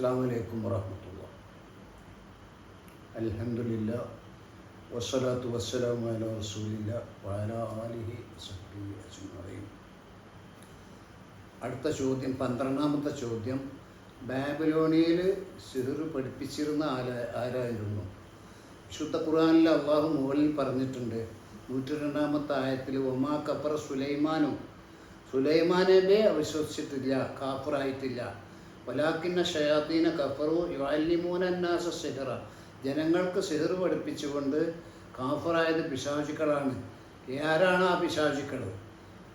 അസ്സാം വലൈക്കും വറഹമത്തുള്ള. അലഹമില്ല വസ്സലാത്തു വസ്സലാമു അല റസൂലില്ല വഅല ആലിഹി സഹ്ബി അജ്മഈൻ. അടുത്ത ചോദ്യം പന്ത്രണ്ടാമത്തെ ചോദ്യം. ബാബിലോണിയയിൽ സിഹിർ പഠിപ്പിച്ചിരുന്ന ആല ആരായിരുന്നു? വിശുദ്ധ ഖുർആനിൽ അള്ളാഹു മുകളിൽ പറഞ്ഞിട്ടുണ്ട്. നൂറ്റി രണ്ടാമത്തെ ആയത്തിൽ ഒമാ കപ്പർ സുലൈമാനും. സുലൈമാനെ നബിയെ അവിശ്വസിച്ചിട്ടില്ല കാഫറായിട്ടില്ല. വലാക്കിന്ന ഷയാത്തീന കഫറു യുഅല്ലിമൂനന്നാസ സിഹറ. ജനങ്ങൾക്ക് സിഹർ പഠിപ്പിച്ചുകൊണ്ട് കാഫറായത് പിശാചുക്കളാണ്. ആരാണ് ആ പിശാചുക്കൾ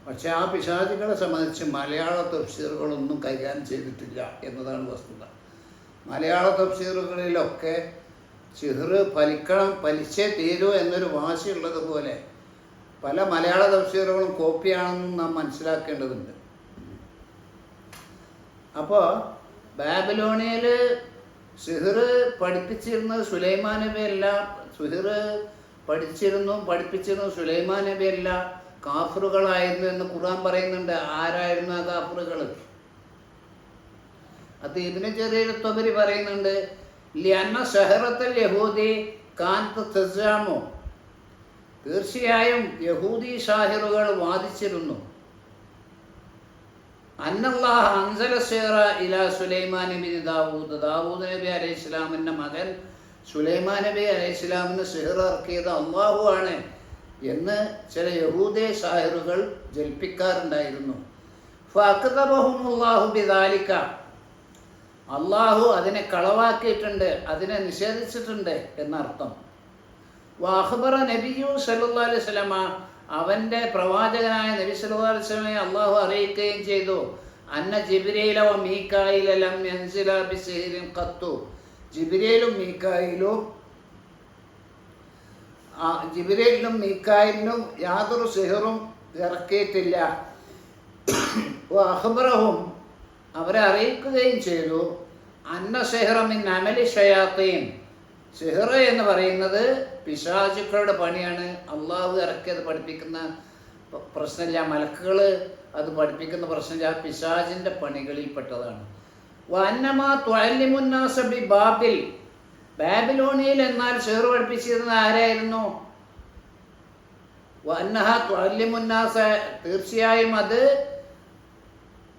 പക്ഷെ ആ പിശാചുക്കളെ സംബന്ധിച്ച് മലയാള തഫ്സീറുകളൊന്നും കൈകാര്യം ചെയ്തിട്ടില്ല എന്നതാണ് വസ്തുത. മലയാള തഫ്സീറുകളിലൊക്കെ സിഹർ ഫലിക്കണം ഫലിച്ചേ തീരൂ എന്നൊരു വാശിയുള്ളത് പോലെ പല മലയാള തഫ്സീറുകളും കോപ്പിയാണെന്നും നാം മനസ്സിലാക്കേണ്ടതുണ്ട്. അപ്പോൾ ബാബിലോണിയയിൽ സിഹിർ പഠിപ്പിച്ചിരുന്ന സുലൈമാൻ നബി അല്ല. സിഹിർ പഠിച്ചിരുന്നു പഠിപ്പിച്ചിരുന്നു സുലൈമാൻ നബി അല്ല. കാഫറുകളായിരുന്നു എന്ന് ഖുർആൻ പറയുന്നുണ്ട്. ആരായിരുന്നു ആ കാഫറുകൾ? അത് ഇതിന് ചെറിയൊരു തൊബരി പറയുന്നുണ്ട്. ലിയന്ന ഷഹറത്തൽ യഹൂദി കാന്ത് തെസാമോ തീർച്ചയായും യഹൂദി ഷാഹിറുകൾ വാദിച്ചിരുന്നു. അന്നല്ലാഹ് അൻസല സീറ ഇല സുലൈമാൻ നബി ദാവൂദ്. ദാവൂദ് നബി അലൈഹി മകൻ സുലൈമാൻ നബി അലൈഹി ഇസ്ലാമിന് സിഹർ ഇറക്കിയത് അള്ളാഹു ആണ് എന്ന് ചില യഹൂദേ ഷാഹിറുകൾ ജൽപ്പിക്കാറുണ്ടായിരുന്നു. ഫഅഖ്ദബഹുമുല്ലാഹു ബിദാലിക. അള്ളാഹു അതിനെ കളവാക്കിയിട്ടുണ്ട് അതിനെ നിഷേധിച്ചിട്ടുണ്ട് എന്നർത്ഥം. വാഹബറ നബിയു സല്ലല്ലാഹു അലൈഹി വസല്ലമ അവന്റെ പ്രവാചകനായ നബി സല്ലല്ലാഹു അലൈഹി വസല്ലമയെ അള്ളാഹു അറിയിക്കുകയും ചെയ്തു. അന്ന ജിബിരയിലോ മീക്കായിലും കത്തു ലം യൻസില ബിസിഹ്റിൻ ഖത്തു. ജിബ്രീലും മീകായിലും ആ ജിബ്രീലിനും മീക്കായിലിനും യാതൊരു സിഹറും ഇറക്കിയിട്ടില്ല. അഹ്ബറഹും അവരെ അറിയിക്കുകയും ചെയ്തു. അന്ന സെഹ്റമിൻ അമലി ഷയാത്തീൻ. സിഹർ എന്ന് പറയുന്നത് പിശാചുക്കളുടെ പണിയാണ്. അള്ളാഹു ഇറക്കിയത് പഠിപ്പിക്കുന്ന പ്രശ്നമില്ല. മലക്കുകൾ അത് പഠിപ്പിക്കുന്ന പ്രശ്നമില്ല. പിശാചിന്റെ പണികളിൽപ്പെട്ടതാണ്. വന്നമാ ത്വല്ലിമുന്നാസബി ബാബിൽ ബാബിലോണിയയിൽ എന്നാൽ സിഹർ പഠിപ്പിച്ചിരുന്നത് ആരായിരുന്നു? വന്നഹ ത്വല്ലിമുന്നാസ തീർച്ചയായും അത്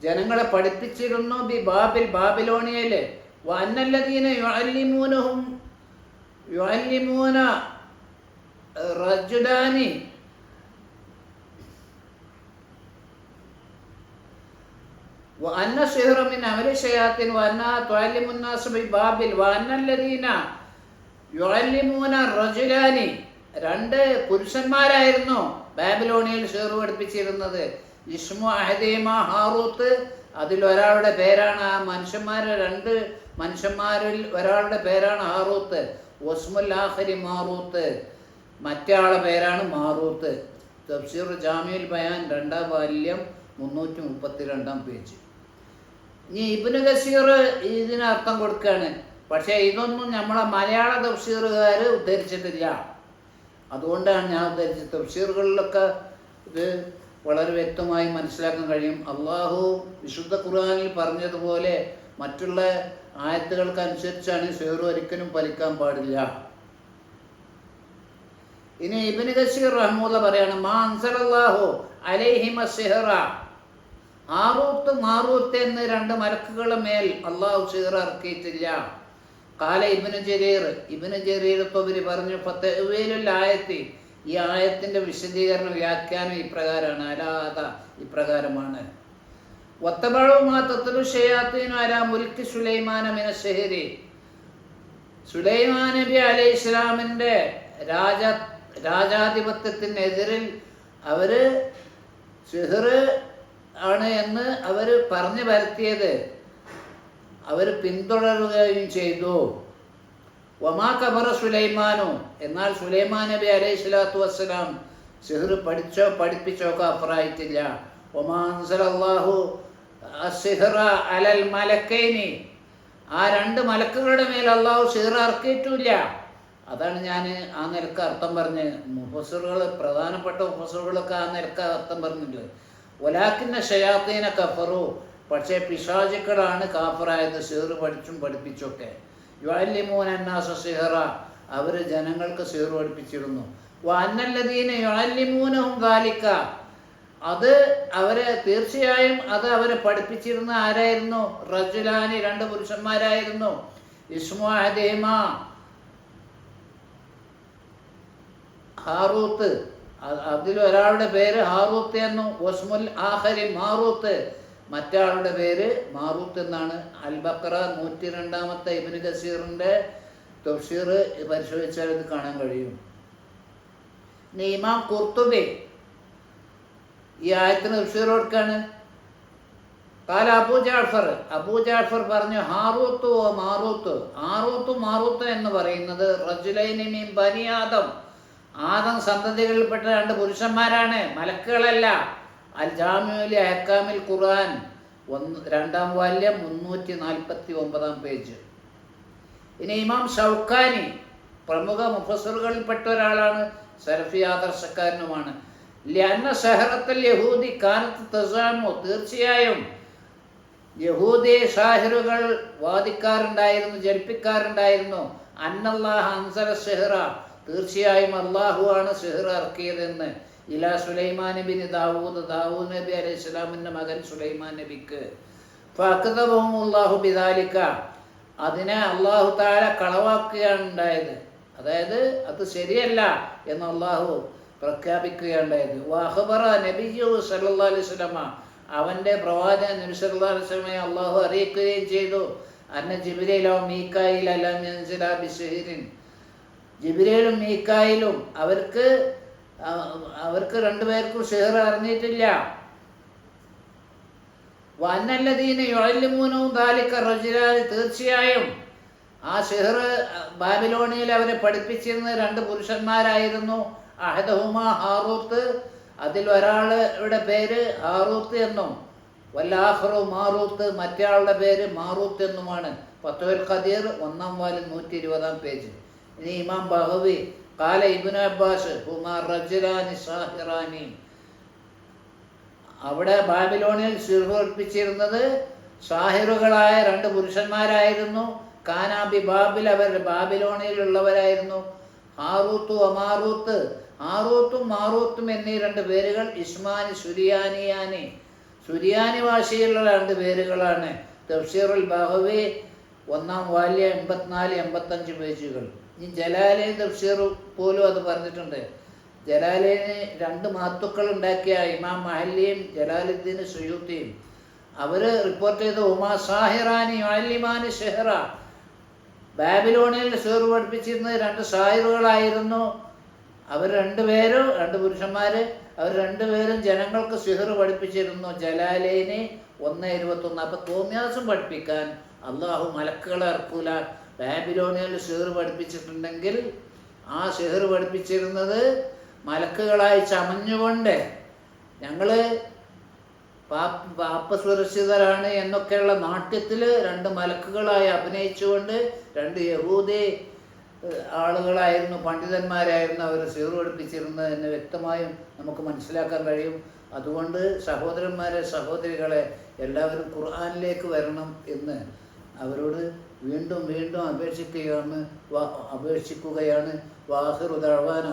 ജനങ്ങളെ പഠിപ്പിച്ചിരുന്നു ബി ബാബിൽ ബാബിലോണിയയിൽ. വന്നല്ലതീന യുഅല്ലിമൂനഹും യുഅല്ലിമൂന റജുലാനി وأن السحر من عمل الشياطين وأنها تعلم الناس ببابل وأن الذين يعلمون الرجلان രണ്ട് പുരുഷന്മാരായിരുന്നു ബാബിലോണിയയിൽ ഷെയർ പഠിപ്പിച്ചിരുന്നത് ഇസ്മു അഹദീമ ഹാറൂത്ത് അതിലൊരാളുടെ പേരാണ് ആ മനുഷ്യന്മാരെ രണ്ട് മനുഷ്യന്മാരിൽ ഒരാളുടെ പേരാണ് ഹാറൂത്ത് ആഖരി മാറൂത്ത്. മറ്റേ പേരാണ് മാറൂത്ത്. തഫ്സീർ ജാമിയുൽ ബയാൻ രണ്ടാം ബാല്യം മുന്നൂറ്റി മുപ്പത്തി രണ്ടാം പേജ്. ഇനി ഇബിന് ഗസീർ ഇതിന് അർത്ഥം കൊടുക്കുകയാണ് പക്ഷേ ഇതൊന്നും നമ്മളെ മലയാള തഫ്സീറുകാർ ഉദ്ധരിച്ചിട്ടില്ല. അതുകൊണ്ടാണ് ഞാൻ ഉദ്ധരിച്ചത്. തഫ്സീറുകളിലൊക്കെ ഇത് വളരെ വ്യക്തമായി മനസ്സിലാക്കാൻ കഴിയും. അള്ളാഹു വിശുദ്ധ ഖുർആാനിൽ പറഞ്ഞതുപോലെ മറ്റുള്ള ആയത്തുകൾക്കനുസരിച്ചാണ് ഷെയർ ഒരിക്കലും ഫലിക്കാൻ പാടില്ല. ഇനി ഇബിന് ഗസീർ റഹ്മൂല പറയാണ് മാ അൻസലല്ലാഹു അലൈഹിമ സിഹറ ആറൂത്ത് മാറൂത്ത് എന്ന് രണ്ട് മലക്കുകളെ മേൽ അള്ളാഹു സിഹർ ഇറക്കിയിട്ടില്ല. കാല ഇബിന് ജരീർ ഇബിന് ജരീർ തൊബരി പറഞ്ഞു ഫത്തേലുൽ ആയത്തി ഈ ആയത്തിന്റെ വിശദീകരണ വ്യാഖ്യാനം ഇപ്രകാരമാണ് അലാത ഇപ്രകാരമാണ് ഒത്തബളുമാ തത്തലു ഷയാത്തീനു അല മുൽക്ക് രാജ രാജാധിപത്യത്തിനെതിരിൽ അവർ സിഹർ ആണ് എന്ന് അവർ പറഞ്ഞു വരുത്തിയത് അവർ പിന്തുടരുകയും ചെയ്തു. ഒമാ കബറ സുലൈമാനു. എന്നാൽ സുലൈമാൻ നബി അലൈഹി സ്വലാത്തു വസ്സലാം സിഹർ പഠിച്ചോ പഠിപ്പിച്ചോ കഫറായിട്ടില്ല ഒമാൻസലല്ലാഹു അലൽ മലക്കൈനി. ആ രണ്ട് മലക്കുകളുടെ മേൽ അള്ളാഹു സിഹ്റ ഇറക്കിയിട്ടില്ല അതാണ് ഞാൻ ആ നിരക്ക് അർത്ഥം പറഞ്ഞ്. മുഫസറുകൾ പ്രധാനപ്പെട്ട മുഫസറുകളൊക്കെ ആ നിരക്ക് അർത്ഥം പറഞ്ഞിട്ടുണ്ട്. ഒലാക്കിന്റെ ഷയാത്തീന കഫറു. പക്ഷേ പിശാചുക്കളാണ് കാഫറായത് സിഹർ പഠിച്ചും പഠിപ്പിച്ചൊക്കെ. യുഅല്ലിമൂന അന്നാസ സിഹറ. അവർ ജനങ്ങൾക്ക് സിഹർ പഠിപ്പിച്ചിരുന്നു. അന്നല്ലദീന യുഅല്ലിമൂനഹും ദാലിക്ക. അത് അവരെ തീർച്ചയായും അത് അവരെ പഠിപ്പിച്ചിരുന്ന ആരായിരുന്നു? റജുലാനി രണ്ട് പുരുഷന്മാരായിരുന്നു. ഇസ്മു അദേമ ഹാറൂത്ത് അതിൽ ഒരാളുടെ പേര് ഹാറൂത്ത് എന്നും. ഒസ്മുൽ ആഹരി മാറൂത്ത്. മറ്റാളുടെ പേര് മാറൂത്ത് എന്നാണ്. അൽ ബക്ര നൂറ്റി രണ്ടാമത്തെ ഇബിന് ഗസീറിന്റെ തൊഷീർ പരിശോധിച്ചാൽ ഇത് കാണാൻ കഴിയും. ഇനി കുർത്തുബി ഈ ആയത്തിന് തഫ്സീർ കാല അബൂ ജാഫർ അബൂ ജാഫർ പറഞ്ഞു ഹാറൂത്ത് ഓ മാറൂത്ത് ആറൂത്ത് മാറൂത്ത് എന്ന് പറയുന്നത് റജുലൈനി ബനി ആദം. ആദം സന്തതികളിൽപ്പെട്ട രണ്ട് പുരുഷന്മാരാണ് മലക്കുകളല്ല. അൽ ജാമ്യുലി അഹക്കാമിൽ ഖുർആൻ ഒന്ന് രണ്ടാം വാല്യം മുന്നൂറ്റി നാൽപ്പത്തി ഒമ്പതാം പേജ്. ഇനി ഇമാം ഷൗക്കാനി പ്രമുഖ മുഫസറുകളിൽപ്പെട്ട ഒരാളാണ് സലഫി ആദർശക്കാരനുമാണ്. ലന്ന ഷഹറത്തൽ യഹൂദി കാനത്ത് തസാമോ തീർച്ചയായും. യഹൂദി ഷാഹിറുകൾ വാദിക്കാറുണ്ടായിരുന്നു ജനിപ്പിക്കാറുണ്ടായിരുന്നു. അന്നല്ലാഹ് അൻസല ഷെഹ്റ തീർച്ചയായും അള്ളാഹു ആണ് ഷെഹ്റ ഇറക്കിയതെന്ന്. ഇലാ സുലൈമാൻ നബി ദാവൂദ് ദാവൂദ് നബി അലൈഹി സ്വലാമിന്റെ മകൻ സുലൈമാൻ നബിക്ക്. അള്ളാഹു ബിദാലിക്ക അതിനെ അള്ളാഹു താര കളവാക്കുകയാണ് ഉണ്ടായത്. അതായത് അത് ശരിയല്ല എന്ന് അള്ളാഹു പ്രഖ്യാപിക്കുകയുണ്ടായത്. വാഹബറ നബിജു അലൈഹി വസല്ലമ അവന്റെ പ്രവാചകൻ നബി സല്ലല്ലാഹു അലൈഹി വസല്ലമയെ അള്ളാഹു അറിയിക്കുകയും ചെയ്തു. അന്ന ജിബിരയിലോ മീക്കായിൽ ജിബിരയിലും മീക്കായിലും അവർക്ക് അവർക്ക് രണ്ടുപേർക്കും ഷെഹർ അറിഞ്ഞിട്ടില്ല. വന്നല്ലതീന യൊഴല്ലിമൂനവും താലിക്ക റജുലാൽ തീർച്ചയായും ആ ഷെഹർ ബാബിലോണിയിൽ അവരെ പഠിപ്പിച്ചിരുന്ന രണ്ട് പുരുഷന്മാരായിരുന്നു. അഹദഹുമ ഹാറൂത്ത്. അതിൽ ഒരാളുടെ പേര് ഹാറൂത്ത് എന്നും വല്ലാഹറു മാറൂത്ത് മറ്റയാളുടെ പേര് മാറൂത്ത് എന്നുമാണ്. പത്തോൽ ഖദീർ ഒന്നാം വാലിൽ നൂറ്റി ഇരുപതാം പേജ്. ഇനി ഇമാം ബഹവി കാല ഇബിൻ അബ്ബാസ് ഹുമാർ റജുലാനി സാഹിറാനി. അവിടെ ബാബിലോണിൽ ശിർവർപ്പിച്ചിരുന്നത് സാഹിറുകളായ രണ്ട് പുരുഷന്മാരായിരുന്നു. കാനാബി ബാബിൽ അവർ ബാബിലോണിയിലുള്ളവരായിരുന്നു. ഹാറൂത്തു അമാറൂത്ത്. ആറൂത്തും മാറൂത്തും എന്നീ രണ്ട് പേരുകൾ ഇസ്മാനി സുരിയാനിയാനി. സുരിയാനി ഭാഷയിലുള്ള രണ്ട് പേരുകളാണ്. തഫ്സീറുൽ ബഹവി ഒന്നാം വാല്യ എൺപത്തിനാല് എൺപത്തഞ്ച് പേജുകൾ. ഈ ജലാലയ തഫ്സീർ പോലും അത് പറഞ്ഞിട്ടുണ്ട്. ജലാലയന് രണ്ട് മഹത്തുക്കൾ ഉണ്ടാക്കിയ ഇമാം മഹല്ലിയും ജലാലുദ്ദീൻ സുയൂത്തിയും. അവർ റിപ്പോർട്ട് ചെയ്ത ഉമാ സാഹിറാനി അലിമാനി ഷെഹ്റ. ബാബിലോണിയിൽ ഷേർ പഠിപ്പിച്ചിരുന്നത് രണ്ട് ഷായിറുകളായിരുന്നു. അവർ രണ്ടുപേരും രണ്ട് പുരുഷന്മാര് അവർ രണ്ടുപേരും ജനങ്ങൾക്ക് സിഹർ പഠിപ്പിച്ചിരുന്നു. ജലാലേനെ ഒന്ന് ഇരുപത്തൊന്ന്. അപ്പൊ തോന്നിയാസം പഠിപ്പിക്കാൻ അള്ളാഹു മലക്കുകളെ ഇറക്കൂല ബാബിലോണിയയിൽ സിഹർ പഠിപ്പിച്ചിട്ടുണ്ടെങ്കിൽ ആ സിഹർ പഠിപ്പിച്ചിരുന്നത് മലക്കുകളായി ചമഞ്ഞുകൊണ്ട് ഞങ്ങൾ പാപ്പ സുരക്ഷിതരാണ് എന്നൊക്കെയുള്ള നാട്യത്തിൽ രണ്ട് മലക്കുകളായി അഭിനയിച്ചുകൊണ്ട് രണ്ട് യഹൂദി ആളുകളായിരുന്നു പണ്ഡിതന്മാരായിരുന്നു അവർ സീറു പഠിപ്പിച്ചിരുന്നത് എന്ന് വ്യക്തമായും നമുക്ക് മനസ്സിലാക്കാൻ കഴിയും. അതുകൊണ്ട് സഹോദരന്മാരെ സഹോദരികളെ എല്ലാവരും ഖുർആാനിലേക്ക് വരണം എന്ന് അവരോട് വീണ്ടും വീണ്ടും അപേക്ഷിക്കുകയാണ് അപേക്ഷിക്കുകയാണ്. വാഹിറു ദഴവാന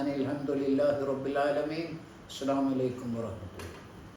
അനിൽ അഹമ്മദില്ലാഹി റബ്ബുലാലമീൻ അസ്സാം വലൈക്കും വാഹമത്തുള്ള